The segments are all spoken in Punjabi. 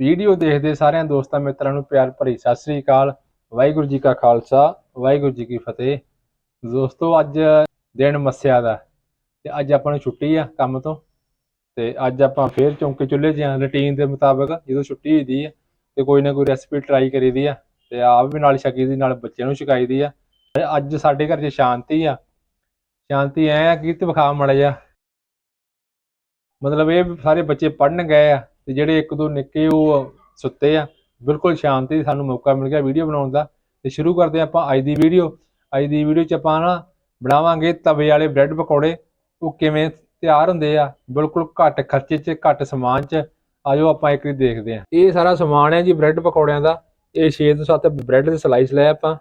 ਵੀਡੀਓ ਦੇਖਦੇ ਸਾਰਿਆਂ ਦੋਸਤਾਂ ਮਿੱਤਰਾਂ ਨੂੰ ਪਿਆਰ ਭਰੀ ਸਤਿ ਸ੍ਰੀ ਅਕਾਲ। ਵਾਹਿਗੁਰੂ ਜੀ ਕਾ ਖਾਲਸਾ, ਵਾਹਿਗੁਰੂ ਜੀ ਕੀ ਫਤਿਹ। ਦੋਸਤੋ, ਅੱਜ ਦਿਨ ਮੱਸਿਆ ਦਾ ਤੇ ਅੱਜ ਆਪਾਂ ਨੂੰ ਛੁੱਟੀ ਆ ਕੰਮ ਤੋਂ ਤੇ ਅੱਜ ਆਪਾਂ ਫੇਰ ਚੌਂਕੇ ਚੁੱਲ੍ਹੇ 'ਚ ਆਂ। ਰੁਟੀਨ ਦੇ ਮੁਤਾਬਕ ਜਦੋਂ ਛੁੱਟੀ ਹੁੰਦੀ ਹੈ ਤੇ ਕੋਈ ਨਾ ਕੋਈ ਰੈਸਪੀ ਟਰਾਈ ਕਰੀਦੀ ਆ ਤੇ ਆਪ ਵੀ ਨਾਲ ਛਕੀ ਦੀ, ਨਾਲ ਬੱਚਿਆਂ ਨੂੰ ਛਕਾਈਦੀ ਆ। ਅੱਜ ਸਾਡੇ ਘਰ 'ਚ ਸ਼ਾਂਤੀ ਆ। ਸ਼ਾਂਤੀ ਐ ਆ ਕਿ ਤੇ ਵਿਖਾ ਮੜਾ ਜਾ ਮਤਲਬ ਇਹ ਸਾਰੇ ਬੱਚੇ ਪੜਨ ਗਏ ਆ। ਤੇ ਜਿਹੜੇ ਇੱਕ ਦੋ ਨਿੱਕੇ ਉਹ ਸੁੱਤੇ ਆ, ਬਿਲਕੁਲ ਸ਼ਾਂਤੀ ਸਾਨੂੰ ਮੌਕਾ ਮਿਲ ਗਿਆ ਵੀਡੀਓ ਬਣਾਉਣ ਦਾ। ਤੇ ਸ਼ੁਰੂ ਕਰਦੇ ਹਾਂ ਆਪਾਂ ਅੱਜ ਦੀ ਵੀਡੀਓ। ਅੱਜ ਦੀ ਵੀਡੀਓ 'ਚ ਆਪਾਂ ਨਾ ਬਣਾਵਾਂਗੇ ਤਵੇ ਵਾਲੇ ਬ੍ਰੈਡ ਪਕੌੜੇ। ਉਹ ਕਿਵੇਂ ਤਿਆਰ ਹੁੰਦੇ ਆ, ਬਿਲਕੁਲ ਘੱਟ ਖਰਚੇ 'ਚ, ਘੱਟ ਸਮਾਨ 'ਚ। ਆਜੋ ਆਪਾਂ ਇੱਕ ਵਾਰੀ ਦੇਖਦੇ ਹਾਂ। ਇਹ ਸਾਰਾ ਸਮਾਨ ਹੈ ਜੀ ਬ੍ਰੈਡ ਪਕੌੜਿਆਂ ਦਾ। ਇਹ 6 ਤੋਂ 7 ਬ੍ਰੈਡ ਦੇ ਸਲਾਈਸ ਲੈ ਆਪਾਂ।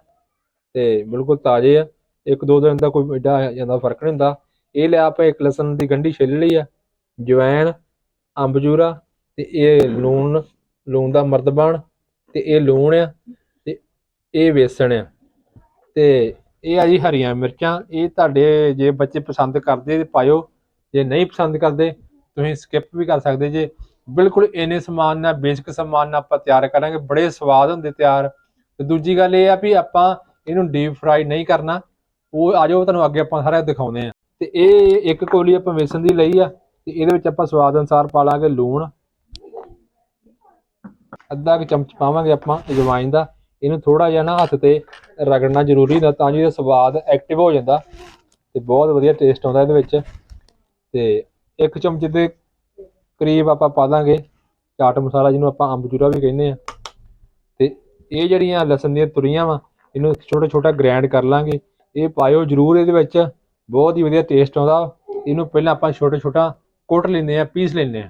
ਤੇ ਬਿਲਕੁਲ ਤਾਜ਼ੇ ਆ। ਇੱਕ ਦੋ ਦਿਨ ਦਾ ਕੋਈ ਐਡਾ ਜ਼ਿਆਦਾ ਫ਼ਰਕ ਨਹੀਂ ਹੁੰਦਾ। ਇਹ ਲਿਆ ਆਪਾਂ ਇੱਕ ਲਸਣ ਦੀ ਗੰਢੀ ਛਿੱਲ ਲਈ ਆ। ਜਵੈਣ ਅੰਬਜੂਰਾ ਤੇ ਇਹ ਲੂਣ ਲੂਣ ਦਾ ਮਰਦਬਾਨ ਤੇ ਇਹ ਲੂਣ ਆ ਤੇ ਇਹ ਵੇਸਣ ਆ। ਤੇ ਇਹ ਆ ਜੀ ਹਰੀਆਂ ਮਿਰਚਾਂ, ਇਹ ਤੁਹਾਡੇ ਜੇ ਬੱਚੇ ਪਸੰਦ ਕਰਦੇ ਤੇ ਪਾਇਓ, ਜੇ ਨਹੀਂ ਪਸੰਦ ਕਰਦੇ ਤੁਸੀਂ ਸਕਿਪ ਵੀ ਕਰ ਸਕਦੇ ਜੇ। ਬਿਲਕੁਲ ਇੰਨੇ ਸਮਾਨ ਨਾਲ, ਬੇਸਿਕ ਸਮਾਨ ਨਾਲ ਆਪਾਂ ਤਿਆਰ ਕਰਾਂਗੇ, ਬੜੇ ਸਵਾਦ ਹੁੰਦੇ ਤਿਆਰ। ਤੇ ਦੂਜੀ ਗੱਲ ਇਹ ਆ ਵੀ ਆਪਾਂ ਇਹਨੂੰ ਡੀਪ ਫਰਾਈ ਨਹੀਂ ਕਰਨਾ, ਉਹ ਆਜੋ ਤੁਹਾਨੂੰ ਅੱਗੇ ਆਪਾਂ ਸਾਰਾ ਦਿਖਾਉਂਦੇ ਆ ਤੇ ਇਹ ਇੱਕ ਕੋਲੀ ਆਪਾਂ ਵੇਸਣ ਦੀ ਲਈ ਆ, ਤੇ ਇਹਦੇ ਵਿੱਚ ਆਪਾਂ ਸਵਾਦ ਅਨੁਸਾਰ ਪਾ ਲਾਂਗੇ ਲੂਣ। ਅੱਧਾ ਕੁ ਚਮਚ ਪਾਵਾਂਗੇ ਆਪਾਂ ਅਜਵਾਇਨ ਦਾ। ਇਹਨੂੰ ਥੋੜਾ ਜਿਹਾ ਨਾ ਹੱਥ ਤੇ ਰਗੜਨਾ ਜ਼ਰੂਰੀ ਹੁੰਦਾ ਤਾਂ ਜੋ ਇਹਦਾ ਸਵਾਦ ਐਕਟਿਵ ਹੋ ਜਾਂਦਾ ਤੇ ਬਹੁਤ ਵਧੀਆ ਟੇਸਟ ਆਉਂਦਾ ਇਹਦੇ ਵਿੱਚ। ਤੇ ਇੱਕ ਚਮਚ ਦੇ ਕਰੀਬ ਆਪਾਂ ਪਾ ਦਾਂਗੇ। ਚਾਟ ਮਸਾਲਾ ਜਿਹਨੂੰ ਆਪਾਂ ਅੰਬਚੂਰਾ ਵੀ ਕਹਿੰਦੇ ਆ। ਤੇ ਇਹ ਜਿਹੜੀਆਂ ਲਸਣ ਦੀਆਂ ਤੁਰੀਆਂ ਵਾ, ਇਹਨੂੰ ਛੋਟਾ ਛੋਟਾ ਗ੍ਰਾਈਂਡ ਕਰ ਲਾਂਗੇ। ਇਹ ਪਾਇਓ ਜ਼ਰੂਰ ਇਹਦੇ ਵਿੱਚ। ਬਹੁਤ ਹੀ ਵਧੀਆ ਟੇਸਟ ਆਉਂਦਾ। ਇਹਨੂੰ ਪਹਿਲਾਂ ਆਪਾਂ ਛੋਟਾ ਛੋਟਾ ਕੁੱਟ ਲੈਂਦੇ ਆ, ਪੀਸ ਲੈਂਦੇ ਆ।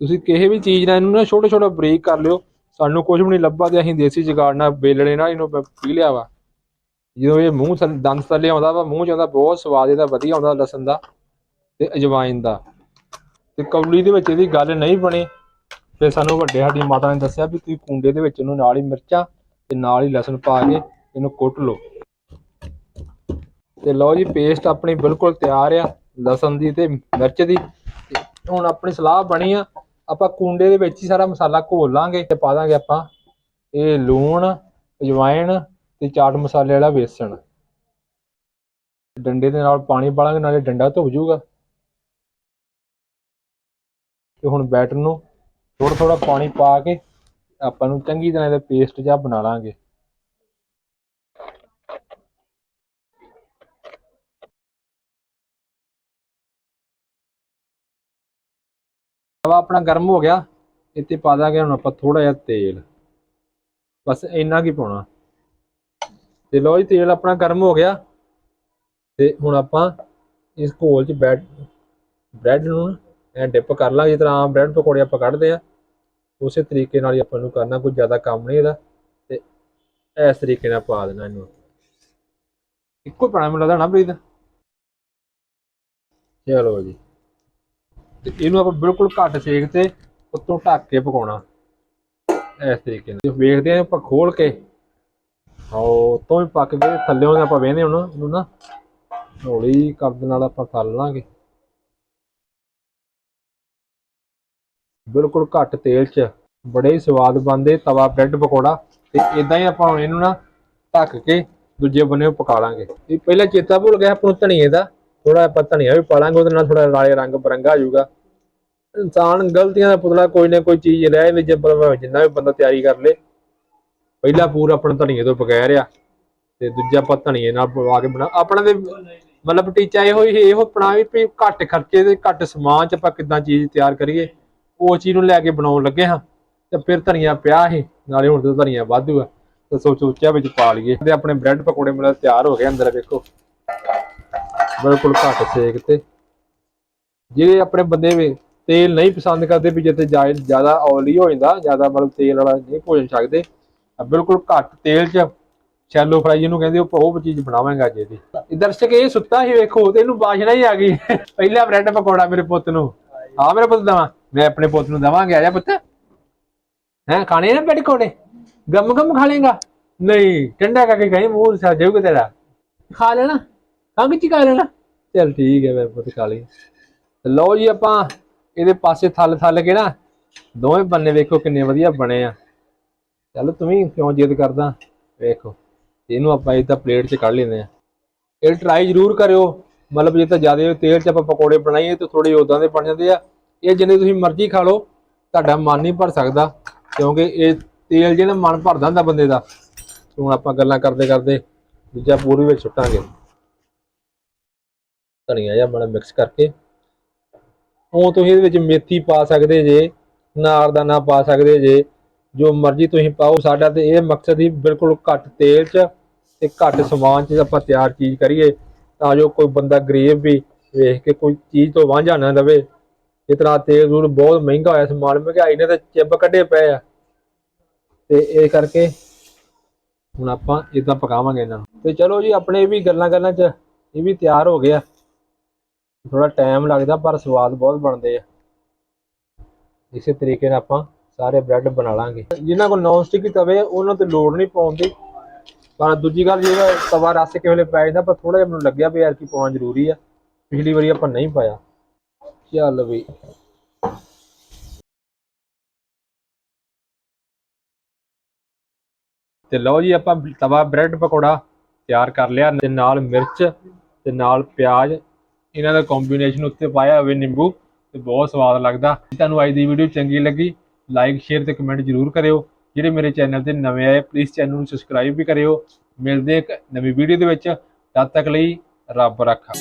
ਤੁਸੀਂ ਕਿਸੇ ਵੀ ਚੀਜ਼ ਨਾਲ ਇਹਨੂੰ ਨਾ ਛੋਟਾ ਛੋਟਾ ਬਰੀਕ ਕਰ ਲਿਓ। ਸਾਨੂੰ ਕੁਝ ਵੀ ਨਹੀਂ ਲੱਭਾ ਤੇ ਅਸੀਂ ਦੇਸੀ ਜੁਗਾੜ ਨਾਲ ਬੇਲਣੇ ਨਾਲ ਇਹਨੂੰ ਪੀ ਲਿਆ ਵਾ। ਜਦੋਂ ਇਹ ਮੂੰਹ ਦੰਦ ਥੱਲੇ ਆਉਂਦਾ ਵਾ, ਮੂੰਹ ਚ ਆਉਂਦਾ ਬਹੁਤ ਸਵਾਦ, ਇਹਦਾ ਵਧੀਆ ਆਉਂਦਾ ਲਸਣ ਦਾ ਤੇ ਅਜਵਾਇਨ ਦਾ। ਤੇ ਕੌਲੀ ਦੇ ਵਿੱਚ ਇਹਦੀ ਗੱਲ ਨਹੀਂ ਬਣੀ। ਫਿਰ ਸਾਨੂੰ ਵੱਡੇ ਸਾਡੀ ਮਾਤਾ ਨੇ ਦੱਸਿਆ ਵੀ ਤੁਸੀਂ ਕੁੰਡੇ ਦੇ ਵਿੱਚ ਇਹਨੂੰ ਨਾਲ ਹੀ ਮਿਰਚਾਂ ਤੇ ਨਾਲ ਹੀ ਲਸਣ ਪਾ ਕੇ ਇਹਨੂੰ ਕੁੱਟ ਲਓ। ਤੇ ਲਓ ਜੀ ਪੇਸਟ ਆਪਣੀ ਬਿਲਕੁਲ ਤਿਆਰ ਆ, ਲਸਣ ਦੀ ਤੇ ਮਿਰਚ ਦੀ। ਹੁਣ ਆਪਣੀ ਸਲਾਹ ਬਣੀ ਆ ਆਪਾਂ ਕੁੰਡੇ ਦੇ ਵਿੱਚ ਹੀ ਸਾਰਾ ਮਸਾਲਾ ਘੋਲ ਲਾਂਗੇ ਤੇ ਪਾ ਦਾਂਗੇ ਆਪਾਂ ਇਹ ਲੂਣ, ਅਜਵਾਇਣ ਤੇ ਚਾਟ ਮਸਾਲੇ ਵਾਲਾ ਵੇਸਣ। ਡੰਡੇ ਦੇ ਨਾਲ ਪਾਣੀ ਪਾਲਾਂਗੇ ਨਾਲੇ ਡੰਡਾ ਧੁੱਪ ਜਾਊਗਾ। ਤੇ ਹੁਣ ਬੈਟਰ ਨੂੰ ਥੋੜਾ ਥੋੜਾ ਪਾਣੀ ਪਾ ਕੇ ਆਪਾਂ ਨੂੰ ਚੰਗੀ ਤਰ੍ਹਾਂ ਇਹਦਾ ਪੇਸਟ ਜਿਹਾ ਬਣਾ ਲਾਂਗੇ। ਤਵਾ ਆਪਣਾ ਗਰਮ ਹੋ ਗਿਆ, ਇੱਥੇ ਪਾ ਦਾਂਗੇ ਹੁਣ ਆਪਾਂ ਥੋੜਾ ਜਿਹਾ ਤੇਲ। ਬਸ ਇੰਨਾ ਕੀ ਪਾਉਣਾ। ਤੇ ਲੋ ਜੀ, ਤੇਲ ਆਪਣਾ ਗਰਮ ਹੋ ਗਿਆ। ਤੇ ਹੁਣ ਆਪਾਂ ਇਸ ਘੋਲ 'ਚ ਬ੍ਰੈਡ ਬ੍ਰੈਡ ਨੂੰ ਐ ਡਿਪ ਕਰ ਲਾਂਗੇ, ਜਿਸ ਤਰ੍ਹਾਂ ਆਮ ਬ੍ਰੈਡ ਪਕੌੜੇ ਆਪਾਂ ਕੱਢਦੇ ਆ ਉਸੇ ਤਰੀਕੇ ਨਾਲ ਹੀ ਆਪਾਂ ਨੂੰ ਕਰਨਾ, ਕੋਈ ਜ਼ਿਆਦਾ ਕੰਮ ਨਹੀਂ ਇਹਦਾ। ਤੇ ਇਸ ਤਰੀਕੇ ਨਾਲ ਪਾ ਦੇਣਾ ਇਹਨੂੰ। ਇੱਕੋ ਪਾਣਾ ਮੈਨੂੰ ਲੱਗਦਾ ਨਾ ਪ੍ਰੀਤ। ਚਲੋ ਜੀ। ਤੇ ਇਹਨੂੰ ਆਪਾਂ ਬਿਲਕੁਲ ਘੱਟ ਸੇਕ ਤੇ ਉੱਤੋਂ ਢੱਕ ਕੇ ਪਕਾਉਣਾ। ਇਸ ਤਰੀਕੇ ਨਾਲ। ਵੇਖਦੇ ਆਂ ਆਪਾਂ ਖੋਲ ਕੇ ਆਓ ਤੋਂ ਹੀ ਪੱਕ ਗਏ, ਥੱਲੇੋਂ ਆਪਾਂ ਵੇਹਦੇ ਹੁਣ, ਇਹਨੂੰ ਨਾ ਹੌਲੀ ਕਰਦੇ ਨਾਲ ਆਪਾਂ ਤਲ ਲਾਂਗੇ। ਬਿਲਕੁਲ ਘੱਟ ਤੇਲ 'ਚ, ਬੜੇ ਹੀ ਸਵਾਦ ਬਣਦੇ ਤਵਾ ਬ੍ਰੈਡ ਪਕੌੜਾ। ਤੇ ਇਦਾਂ ਹੀ ਆਪਾਂ ਹੁਣ ਇਹਨੂੰ ਨਾ ਢੱਕ ਕੇ ਦੂਜੇ ਬੰਨੇ ਪਕਾ ਲਾਂਗੇ। ਇਹ ਪਹਿਲਾਂ ਚੇਤਾ ਭੁੱਲ ਗਿਆ ਆਪਾਂ ਨੂੰ ਧਨੀਏ ਦਾ। ਥੋੜਾ ਆਪਾਂ ਧਨੀਆ ਵੀ ਪਾ ਲਾਂਗੇ ਉਹਦੇ ਨਾਲ ਥੋੜਾ ਲਾਲੇ ਰੰਗ ਬਰੰਗਾ ਹੋ ਜਾਊਗਾ। ਇਨਸਾਨ ਗਲਤੀਆਂ ਦਾ ਪੁਤਲਾ ਕੋਈ ਨਾ ਕੋਈ ਚੀਜ਼ ਲੈ ਆਵੇ ਜੇ ਪਰ ਜਿੰਨਾ ਵੀ ਬੰਦਾ ਤਿਆਰੀ ਕਰ ਲੇ। ਪਹਿਲਾ ਪੂਰਾ ਆਪਣਾ ਧਨੀਏ ਤੋਂ ਬਗੈਰ ਆ, ਤੇ ਦੂਜਾ ਆਪਾਂ ਧਨੀਏ ਨਾਲ ਪਵਾ ਕੇ ਬਣਾ, ਆਪਣਾ ਦੇ ਮਤਲਬ ਟੀਚਾ ਇਹੋ ਹੀ, ਇਹੋ ਆਪਣਾ ਵੀ ਘੱਟ ਖਰਚੇ ਤੇ ਘੱਟ ਸਮਾਨ ਚ ਆਪਾਂ ਕਿੱਦਾਂ ਚੀਜ਼ ਤਿਆਰ ਕਰੀਏ। ਉਹ ਚੀਜ਼ ਨੂੰ ਲੈ ਕੇ ਬਣਾਉਣ ਲੱਗੇ ਹਾਂ, ਤੇ ਫਿਰ ਧਨੀਆ ਪਿਆ ਸੀ, ਨਾਲੇ ਹੁਣ ਤੇ ਧਨੀਆ ਵਾਧੂ ਆ। ਤੇ ਸੋਚ ਸੋਚਿਆ ਵਿੱਚ ਪਾ ਲਈਏ। ਤੇ ਆਪਣੇ ਬ੍ਰੈਡ ਪਕੌੜੇ ਮੇਰਾ ਤਿਆਰ ਹੋ ਗਏ ਅੰਦਰ, ਵੇਖੋ। ਬਿਲਕੁਲ ਘੱਟ ਸੇਕ ਤੇ। ਜਿਹੜੇ ਆਪਣੇ ਬੰਦੇ ਵੀ ਤੇਲ ਨਹੀਂ ਪਸੰਦ ਕਰਦੇ ਵੀ ਜਿੱਤੇ ਜ਼ਿਆਦਾ ਆਇਲੀ ਹੋ ਜਾਂਦਾ, ਜ਼ਿਆਦਾ ਮਤਲਬ ਤੇਲ ਵਾਲਾ ਨਹੀਂ ਭੋਜਨ ਛਕਦੇ ਬਿਲਕੁਲ ਘੱਟ ਤੇਲ 'ਚ ਸ਼ੈਲੋ ਫਰਾਈ ਜਿਹਨੂੰ ਕਹਿੰਦੇ ਉਹ ਉਹ ਚੀਜ਼ ਬਣਾਵਾਂਗਾ ਅੱਜ ਇਹਦੀ। ਦਰਸ਼ਕ ਇਹ ਸੁੱਤਾ ਸੀ ਵੇਖੋ, ਤੇ ਇਹਨੂੰ ਬਾਸ਼ਨਾ ਹੀ ਆ ਗਈ। ਪਹਿਲਾ ਬ੍ਰੈਡ ਪਕੌੜਾ ਮੇਰੇ ਪੁੱਤ ਨੂੰ। ਆ ਮੇਰੇ ਪੁੱਤ ਦਵਾਂ। ਮੈਂ ਆਪਣੇ ਪੁੱਤ ਨੂੰ ਦਵਾਂਗੇ, ਆ ਜਾ ਪੁੱਤ। ਹੈ, ਖਾਣੇ ਨਾ ਬ੍ਰੈਡ ਪਕੌੜੇ? ਗਮ ਗਮ ਖਾ ਲੇਗਾ? ਨਹੀਂ, ਠੰਡਾ ਕਰਕੇ ਕਹੀਂ ਮੂੰਹ ਸਾ ਜਾਊਗਾ ਤੇਰਾ। ਖਾ ਲੈਣਾ। ਕੰਗ ਚ ਖਾ ਲੈਣਾ। ਚਲ ਠੀਕ ਹੈ ਮੇਰੇ ਪੁੱਤ, ਖਾ ਲਈ। ਲਓ ਜੀ ਆਪਾਂ ਇਹਦੇ ਪਾਸੇ ਥੱਲ ਥੱਲ ਕੇ ਨਾ, ਦੋਵੇਂ ਬੰਨੇ ਵੇਖੋ ਕਿੰਨੇ ਵਧੀਆ ਬਣੇ ਆ। ਚੱਲ ਤੂੰ ਕਿਉਂ ਜਿੱਦ ਕਰਦਾ? ਵੇਖੋ, ਇਹਨੂੰ ਆਪਾਂ ਇਹ ਤਾਂ ਪਲੇਟ 'ਚ ਕੱਢ ਲੈਂਦੇ ਆ। ਇਹ ਟਰਾਈ ਜ਼ਰੂਰ ਕਰਿਓ। ਮਤਲਬ ਜੇ ਤਾਂ ਜ਼ਿਆਦਾ ਤੇਲ 'ਚ ਆਪਾਂ ਪਕੌੜੇ ਬਣਾਈਏ ਤਾਂ ਥੋੜੇ ਉਦਾਂ ਦੇ ਬਣ ਜਾਂਦੇ ਆ। ਇਹ ਜਿੰਨੇ ਤੁਸੀਂ ਮਰਜ਼ੀ ਖਾ ਲਓ, ਤੁਹਾਡਾ ਮਨ ਨਹੀਂ ਭਰ ਸਕਦਾ, ਕਿਉਂਕਿ ਇਹ ਤੇਲ ਜਿਹਨਾਂ ਮਨ ਭਰਦਾ ਹੁੰਦਾ ਬੰਦੇ ਦਾ। ਹੁਣ ਆਪਾਂ ਗੱਲਾਂ ਕਰਦੇ ਕਰਦੇ ਦੂਜਾ ਪੂਰੀ ਵਿੱਚ ਸੁੱਟਾਂਗੇ। ਧਨੀਆ ਜਿਹਾ ਬੜਾ ਮਿਕਸ ਕਰਕੇ। ਉਹ ਤੁਸੀਂ ਇਹਦੇ ਵਿੱਚ ਮੇਥੀ ਪਾ ਸਕਦੇ ਜੇ ਨਾਰਦਾਨਾ ਪਾ ਸਕਦੇ ਜੇ, ਜੋ ਮਰਜ਼ੀ ਤੁਸੀਂ ਪਾਓ ਸਾਡਾ ਤੇ ਇਹ ਮਕਸਦ ਹੀ ਬਿਲਕੁਲ ਘੱਟ ਤੇਲ 'ਚ ਤੇ ਘੱਟ ਸਮਾਨ 'ਚ ਆਪਾਂ ਤਿਆਰ ਚੀਜ਼ ਕਰੀਏ, ਤਾਂ ਜੋ ਕੋਈ ਬੰਦਾ ਗਰੀਬ ਵੀ ਵੇਖ ਕੇ ਕੋਈ ਚੀਜ਼ ਤੋਂ ਵਾਂਝਾ ਨਾ ਰਵੇ ਇਸ ਤਰ੍ਹਾਂ ਤੇਲ ਦੂਰ ਬਹੁਤ ਮਹਿੰਗਾ ਹੋਇਆ ਸਮਾਨ, ਮਹਿੰਗਾਈ ਨੇ ਤਾਂ ਚਿੱਬ ਕੱਢੇ ਪਏ ਆ। ਤੇ ਇਹ ਕਰਕੇ ਹੁਣ ਆਪਾਂ ਇਦਾਂ ਪਕਾਵਾਂਗੇ ਇਹਨਾਂ ਨੂੰ। ਤੇ ਚਲੋ ਜੀ, ਆਪਣੇ ਇਹ ਵੀ ਗੱਲਾਂ ਗੱਲਾਂ 'ਚ ਇਹ ਵੀ ਤਿਆਰ ਹੋ ਗਿਆ। ਥੋੜਾ ਟਾਈਮ ਲੱਗਦਾ, ਪਰ ਸਵਾਦ ਬਹੁਤ ਬਣਦੇ ਆ। ਇਸੇ ਤਰੀਕੇ ਨਾਲ ਆਪਾਂ ਸਾਰੇ ਬ੍ਰੈਡ ਬਣਾ ਲਾਂਗੇ। ਜਿਨ੍ਹਾਂ ਕੋਲ ਨੌਨ ਸਟਿਕ ਤਵੇ ਉਹਨਾਂ ਤੇ ਲੋੜ ਨਹੀਂ ਪਾਉਂਦੀ ਪਰ ਦੂਜੀ ਗੱਲ ਜਿਹੜਾ ਤਵਾ ਰਸ ਕੇ ਪੈ ਜਾਂਦਾ, ਪਰ ਥੋੜਾ ਜਿਹਾ ਮੈਨੂੰ ਲੱਗਿਆ ਵੀ ਯਾਰ ਕੀ ਪਾਉਣਾ ਜ਼ਰੂਰੀ ਆ। ਪਿਛਲੀ ਵਾਰੀ ਆਪਾਂ ਨਹੀਂ ਪਾਇਆ। ਚੱਲ ਵੀ। ਤੇ ਲਓ ਜੀ, ਆਪਾਂ ਤਵਾ ਬ੍ਰੈਡ ਪਕੌੜਾ ਤਿਆਰ ਕਰ ਲਿਆ। ਤੇ ਨਾਲ ਮਿਰਚ ਤੇ ਨਾਲ ਪਿਆਜ਼ ਇਹਨਾਂ ਦਾ ਕੰਬੀਨੇਸ਼ਨ ਉੱਤੇ ਪਾਇਆ ਹੋਵੇ ਨਿੰਬੂ, ਤੇ ਬਹੁਤ ਸਵਾਦ ਲੱਗਦਾ। ਜੇ ਤੁਹਾਨੂੰ ਅੱਜ ਦੀ ਵੀਡੀਓ ਚੰਗੀ ਲੱਗੀ ਲਾਈਕ ਸ਼ੇਅਰ ਤੇ ਕਮੈਂਟ ਜ਼ਰੂਰ ਕਰਿਓ। ਜਿਹੜੇ ਮੇਰੇ ਚੈਨਲ ਤੇ ਨਵੇਂ ਆਏ ਪਲੀਜ਼ ਚੈਨਲ ਨੂੰ ਸਬਸਕ੍ਰਾਈਬ ਵੀ ਕਰਿਓ। ਮਿਲਦੇ ਇੱਕ ਨਵੀਂ ਵੀਡੀਓ ਦੇ ਵਿੱਚ। ਤਦ ਤੱਕ ਲਈ ਰੱਬ ਰੱਖਾ।